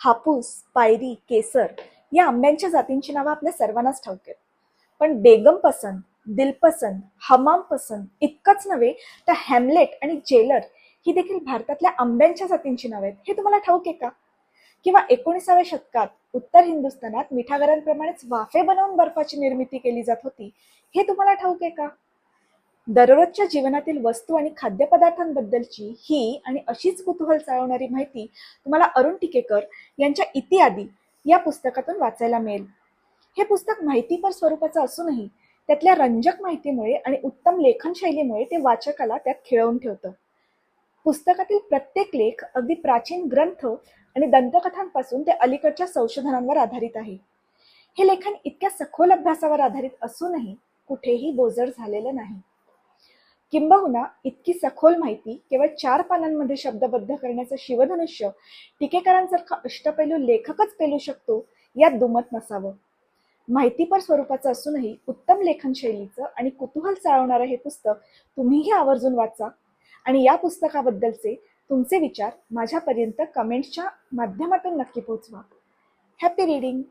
हापूस पायरी केसर या आंब्यांच्या जातींची नावं आपल्या सर्वांनाच ठाऊक आहेत. पण बेगम पसंत दिलपसंत हमाम पसंत इतकंच नव्हे तर हॅमलेट आणि जेलर ही देखील भारतातल्या आंब्यांच्या जातींची नावं आहेत. हे तुम्हाला ठाऊक आहे का? किंवा एकोणीसाव्या शतकात उत्तर हिंदुस्थानात मिठागरांप्रमाणेच वाफे बनवून बर्फाची निर्मिती केली जात होती हे तुम्हाला ठाऊक आहे का? दररोजच्या जीवनातील वस्तू आणि खाद्यपदार्थांबद्दलची ही आणि अशीच कुतूहल चालवणारी माहिती तुम्हाला अरुण टिकेकर यांच्या इतियादी या पुस्तकातून वाचायला मिळेल. हे पुस्तक माहितीपर स्वरूपाचं असूनही त्यातल्या रंजक माहितीमुळे आणि उत्तम लेखनशैलीमुळे ते वाचकाला त्यात खिळवून ठेवतं. पुस्तकातील प्रत्येक लेख अगदी प्राचीन ग्रंथ आणि दंतकथांपासून ते अलीकडच्या संशोधनांवर आधारित आहे. हे लेखन इतक्या सखोल अभ्यासावर आधारित असूनही कुठेही बोजड झालेलं नाही. किंबहुना इतकी सखोल माहिती केवळ चार पानांमध्ये शब्दबद्ध करण्याचं शिवधनुष्य टीकेकरांसारखा अष्टपैलू लेखकच पेलू शकतो यात दुमत नसावं. माहितीपर स्वरूपाचं असूनही उत्तम लेखन शैलीचं आणि कुतूहल चाळवणारं हे पुस्तक तुम्हीही आवर्जून वाचा. आणि या पुस्तकाबद्दलचे तुमचे विचार माझ्यापर्यंत कमेंट्सच्या माध्यमातून नक्की पोहोचवा हॅपी रीडिंग